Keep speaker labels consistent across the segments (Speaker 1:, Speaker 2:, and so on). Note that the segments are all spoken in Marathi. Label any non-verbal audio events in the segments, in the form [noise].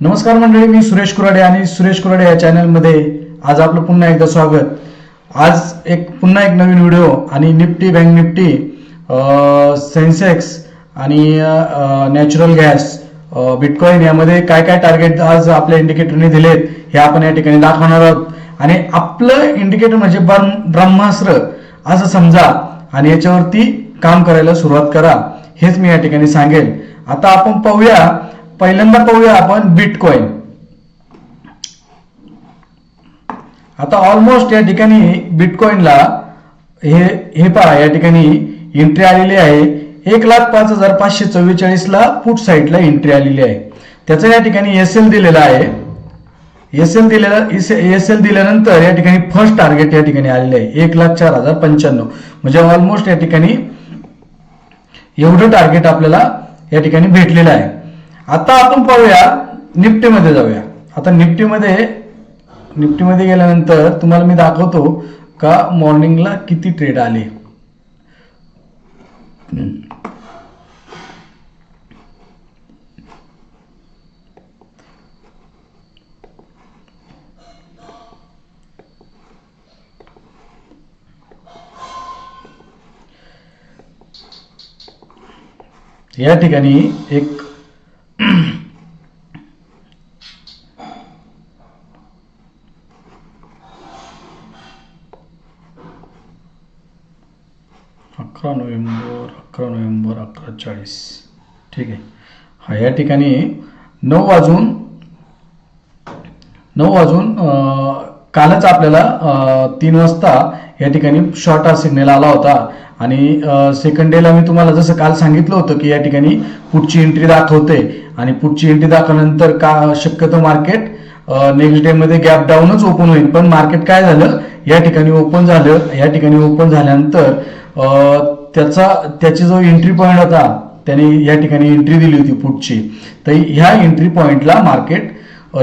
Speaker 1: नमस्कार मंडळी मी सुरेश कुराडे आणि सुरेश कुराडे या चॅनलमध्ये आज आपलं पुन्हा एकदा स्वागत. आज एक पुन्हा एक नवीन व्हिडिओ आणि निफ्टी बँक निफ्टी सेन्सेक्स आणि नॅचरल गॅस बिटकॉईन यामध्ये काय काय टार्गेट आज आपल्या इंडिकेटरने दिलेत हे आपण या ठिकाणी दाखवणार आहोत. आणि आपलं इंडिकेटर म्हणजे ब्रह्म- ब्रह्मास्त्र असं समजा आणि याच्यावरती काम करायला सुरुवात करा हेच मी या ठिकाणी सांगेल. आता आपण पाहूया पहिल्यांदा पाहूया आपण बिटकॉइन आता ऑलमोस्ट या ठिकाणी बिटकॉइनला हे हे पहा या ठिकाणी एंट्री आलेली आहे. एक लाख पाच हजार पाचशे चव्वेचाळीसला फूट साईडला एंट्री आलेली आहे. त्याचं या ठिकाणी एस एल दिलेला आहे. एस एल दिलेला एस एल दिल्यानंतर या ठिकाणी फर्स्ट टार्गेट या ठिकाणी आलेलं आहे. एक लाख चार हजार पंच्याण्णव. म्हणजे ऑलमोस्ट या ठिकाणी एवढं टार्गेट आपल्याला या ठिकाणी भेटलेलं आहे. आता आपण पाहूया निफ्टीमध्ये जाऊया. आता निफ्टीमध्ये निफ्टीमध्ये गेल्यानंतर तुम्हाला मी दाखवतो का मॉर्निंगला किती ट्रेड आले. या ठिकाणी एक अकरा नोव्हेंबर अकरा नोव्हेंबर अकरा चाळीस. ठीक आहे. हा या ठिकाणी नऊ वाजून नऊ वाजून कालच आपल्याला तीन वाजता या ठिकाणी शॉर्ट हा सिग्नल आला होता. आणि सेकंड डेला मी तुम्हाला जसं काल सांगितलं होतं की या ठिकाणी पुढची एंट्री दाखवते. आणि पुढची एंट्री दाखवल्यानंतर का शक्यतो मार्केट नेक्स्ट डे मध्ये गॅप डाऊनच ओपन होईल. पण मार्केट काय झालं? या ठिकाणी ओपन झालं. या ठिकाणी ओपन झाल्यानंतर त्याचा त्याची जो एंट्री पॉईंट होता त्याने या ठिकाणी एंट्री दिली होती पुढची. तर ह्या एंट्री पॉईंटला मार्केट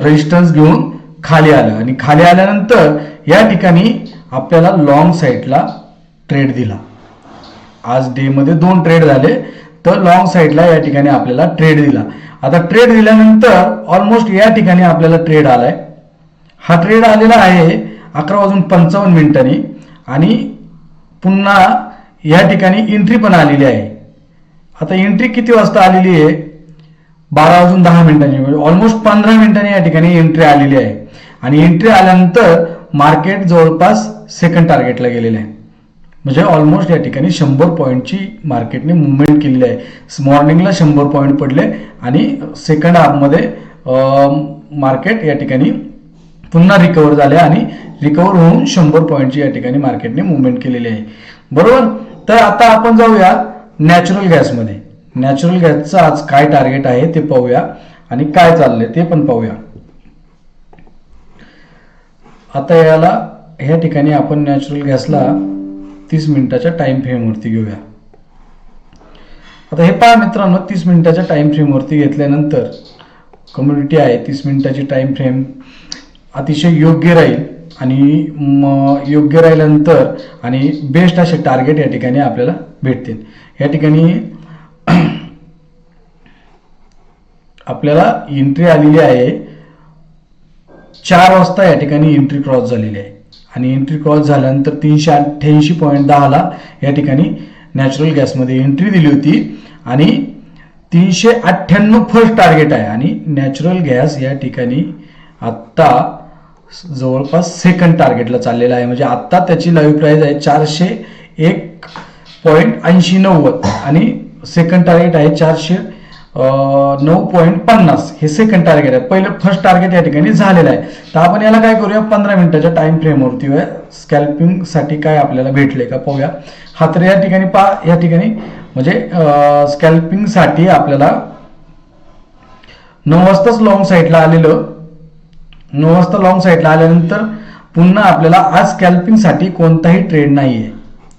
Speaker 1: रेजिस्टन्स घेऊन खाली आलं. आणि खाली आल्यानंतर या ठिकाणी आपल्याला लॉंग साईडला ट्रेड दिला. आज डे मध्ये दोन ट्रेड झाले. तर लॉंग साईडला या ठिकाणी आपल्याला ट्रेड दिला. आता ट्रेड दिल्यानंतर ऑलमोस्ट या ठिकाणी आपल्याला ट्रेड आलाय. हा ट्रेड आलेला आहे अकरा वाजून पंचावन्न मिनिटांनी आणि पुन्हा या ठिकाणी एंट्री पण आलेली आहे. आता एंट्री किती वाजता आलेली आहे? बारा वाजून दहा मिनिटांनी म्हणजे ऑलमोस्ट पंधरा मिनिटांनी या ठिकाणी एंट्री आलेली आहे. आणि एंट्री आल्यानंतर मार्केट जवळपास सेकंड टार्गेटला गेलेलं आहे. म्हणजे ऑलमोस्ट या ठिकाणी शंभर पॉईंटची मार्केटने मुवमेंट केलेली आहे. मॉर्निंगला शंभर पॉईंट पडले आणि सेकंड हाफमध्ये मार्केट या ठिकाणी पुन्हा रिकवर झाले आणि रिकवर होऊन शंभर पॉईंटची या ठिकाणी मार्केटने मुवमेंट केलेली आहे. बरोबर? तर आता आपण जाऊया नॅचरल गॅसमध्ये नॅचरल गॅसचं आज काय टार्गेट आहे ते पाहूया आणि काय चाललंय ते पण पाहूया. आता याला ह्या ठिकाणी आपण नॅचरल गॅसला तीस मिनिटाच्या टाइम फ्रेमवरती घेऊया. आता हे पहा मित्रांनो तीस मिनिटाच्या टाइम फ्रेमवरती घेतल्यानंतर कम्युनिटी आहे तीस मिनिटाची टाइम फ्रेम अतिशय योग्य राहील आणि म योग्य राहिल्यानंतर आणि बेस्ट असे टार्गेट या ठिकाणी आपल्याला भेटतील. या ठिकाणी [clears throat] आपल्याला एंट्री आलेली आहे. चार वाजता या ठिकाणी एंट्री क्रॉस झालेली आहे. आणि एंट्री क्रॉस झाल्यानंतर तीनशे अठ्ठ्याऐंशी पॉईंट दहाला या ठिकाणी नॅचरल गॅसमध्ये एंट्री दिली होती. आणि तीनशे अठ्ठ्याण्णव फर्स्ट टार्गेट आहे. आणि नॅचरल गॅस या ठिकाणी आत्ता जवळपास सेकंड टार्गेटला चाललेला आहे. म्हणजे आत्ता त्याची लाईव्ह प्राईज आहे चारशे एक पॉईंट ऐंशी नव्वद. आणि सेकंड टार्गेट आहे चारशे नऊ पॉईंट पन्नास. हे सेकंड टार्गेट आहे. पहिलं फर्स्ट टार्गेट या ठिकाणी झालेलं आहे. तर आपण याला काय करूया? पंधरा मिनिटाच्या टाइम फ्रेमवरती स्कॅल्पिंगसाठी काय आपल्याला भेटले का? पाहूया. हा तर या ठिकाणी पा या ठिकाणी म्हणजे स्कॅल्पिंगसाठी आपल्याला नऊ वाजताच लॉंग साईडला आलेलं. नऊ वाजता लॉंग साईडला आल्यानंतर पुन्हा आपल्याला आज स्कॅल्पिंगसाठी कोणताही ट्रेड नाही आहे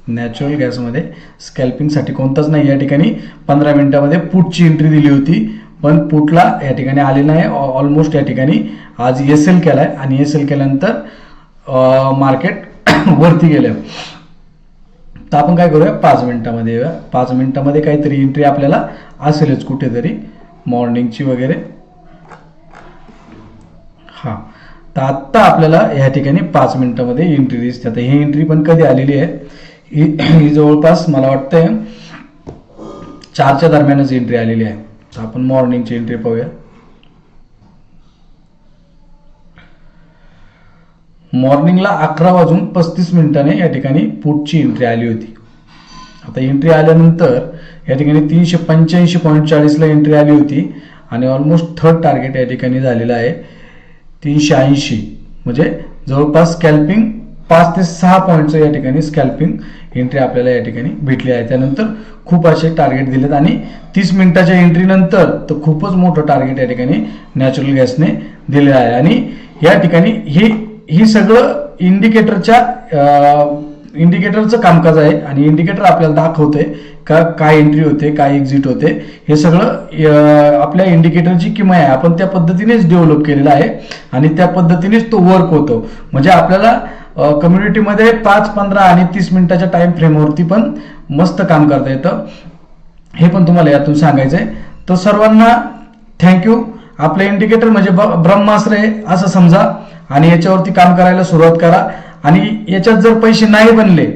Speaker 1: नॅचरल गॅसमध्ये स्कॅल्पिंगसाठी कोणताच नाही. या ठिकाणी पंधरा मिनिटामध्ये पुटची एंट्री दिली होती. पण पुटला या ठिकाणी आले नाही ऑलमोस्ट या ठिकाणी आज एस एल केलाय. आणि एस एल केल्यानंतर मार्केट [coughs] वरती गेलं. तर आपण काय करूया? पाच मिनिटामध्ये येऊया. पाच मिनिटामध्ये काहीतरी एंट्री आपल्याला असेलच कुठेतरी. मॉर्निंगची वगैरे. हां. तर आत्ता आपल्याला ह्या ठिकाणी पाच मिनिटामध्ये एंट्री दिसते. आता ही एंट्री पण कधी आलेली आहे? ही ही जवळपास मला वाटतंय चारच्या दरम्यानच एंट्री आलेली आहे. तर आपण मॉर्निंगची एंट्री पाहूया. मॉर्निंगला अकरा वाजून पस्तीस मिनिटाने या ठिकाणी पुढची एंट्री आली होती. आता एंट्री आल्यानंतर या ठिकाणी तीनशे पंच्याऐंशी पॉईंट चाळीसला एंट्री आली होती आणि ऑलमोस्ट थर्ड टार्गेट या ठिकाणी झालेलं आहे. तीनशे ऐंशी म्हणजे जवळपास स्कॅल्पिंग पाच ते सहा पॉईंटचं या ठिकाणी स्कॅल्पिंग एंट्री आपल्याला या ठिकाणी भेटली आहे. त्यानंतर खूप असे टार्गेट दिलेत आणि तीस मिनिटाच्या एंट्रीनंतर तर खूपच मोठं टार्गेट या ठिकाणी नॅचरल गॅसने दिलेलं आहे. आणि या ठिकाणी ही ही सगळं इंडिकेटरच्या इंडिकेटरचं कामकाज आहे आणि इंडिकेटर आपल्याला दाखवते का काय एंट्री होते काय एक्झिट होते हे सगळं आपल्या इंडिकेटरची किंमत आहे. आपण त्या पद्धतीनेच डेव्हलप केलेलं आहे आणि त्या पद्धतीनेच तो वर्क होतो. म्हणजे आपल्याला कम्युनिटीमध्ये पाच पंधरा आणि तीस मिनिटाच्या टाइम फ्रेमवरती पण मस्त काम करता येतं. हे पण तुम्हाला यातून सांगायचं आहे तर सर्वांना थँक्यू आपलं इंडिकेटर म्हणजे ब- ब्रह्मास्त्र आहे असं समजा. आणि याच्यावरती काम करायला सुरुवात करा. आणि याच्यात जर पैसे नाही बनले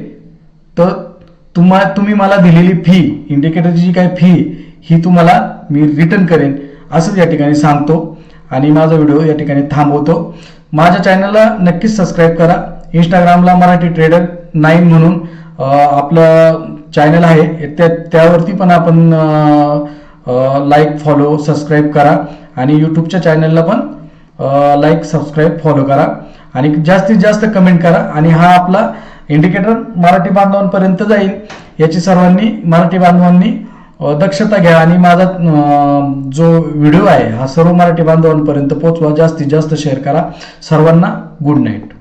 Speaker 1: तर तुम्हा तुम्ही मला दिलेली फी इंडिकेटरची जी काही फी ही तुम्हाला मी रिटर्न करेन. असंच या ठिकाणी सांगतो. आणि माझा व्हिडिओ या ठिकाणी थांबवतो. माझ्या चॅनलला नक्कीच सबस्क्राईब करा. इंस्टाग्रामला मराठी ट्रेडर नाईन म्हणून आपलं चॅनल आहे. त्या त्यावरती पण आपण लाईक फॉलो सबस्क्राईब करा. आणि यूट्यूबच्या चॅनलला पण लाईक सबस्क्राईब फॉलो करा आणि जास्तीत जास्त कमेंट करा आणि हा आपला इंडिकेटर मराठी बांधवांपर्यंत जाईल. याची सर्वांनी मराठी बांधवांनी दक्षता घ्या आणि माझा जो व्हिडिओ आहे हा सर्व मराठी बांधवांपर्यंत पोहोचवा. जास्तीत जास्त शेअर करा. सर्वांना गुड नाईट